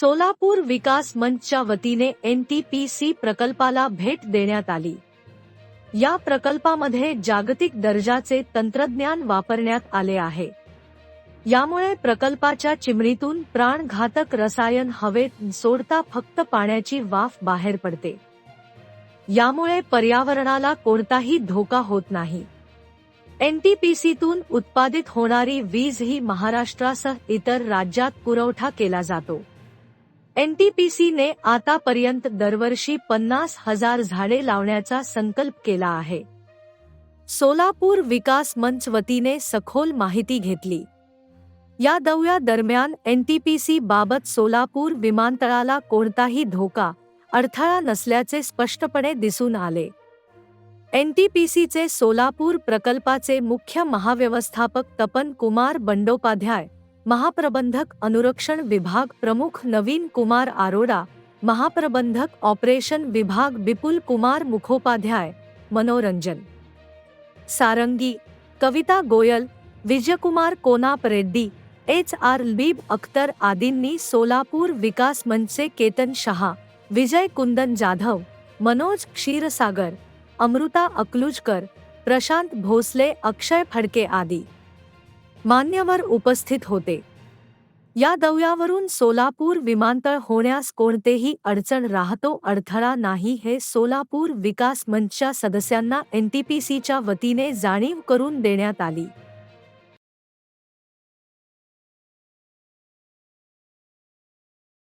सोलापूर विकास मंचच्या वतीने एनटीपीसी प्रकल्पाला भेट देण्यात आली. या प्रकल्पामध्ये जागतिक दर्जाचे तंत्रज्ञान वापरण्यात आले आहे. यामुळे प्रकल्पाच्या चिमणीतून प्राणघातक रसायन हवेत सोडता फक्त पाण्याची वाफ बाहेर पडते. यामुळे पर्यावरणाला कोणताही धोका होत नाही. एनटीपीसीतून उत्पादित होणारी वीज ही महाराष्ट्रासह इतर राज्यात पुरवठा केला जातो. एनटीपीसीने आतापर्यंत दरवर्षी पन्नास हजार झाडे लावण्याचा संकल्प केला आहे. सोलापूर विकास मंच वतीने सखोल माहिती घेतली. या दौऱ्या दरम्यान एनटीपीसी बाबत सोलापूर विमानतळाला कोणताही धोका अडथळा नसल्याचे स्पष्टपणे दिसून आले. एनटीपीसीचे सोलापूर प्रकल्पाचे मुख्य महाव्यवस्थापक तपन कुमार बंडोपाध्याय महाप्रबंधक अनुरक्षण विभाग प्रमुख नवीन कुमार आरोडा महाप्रबंधक ऑपरेशन विभाग विपुल कुमार मुखोपाध्याय मनोरंजन. सारंगी कविता गोयल विजयकुमार कोनाप रेड्डी एच आर बीब अख्तर आदींनी सोलापूर विकास मंचचे केतन शहा विजय कुंदन जाधव मनोज क्षीरसागर अमृता अकलुजकर प्रशांत भोसले अक्षय फडके आदी. मान्यवर उपस्थित होते. या दौऱ्यावरून सोलापूर विमानतळ होण्यास कोणतेही अडचण राहतो अडथळा नाही हे सोलापूर विकास मंचच्या सदस्यांना एनटीपीसीच्या वतीने जाणीव करून देण्यात आली.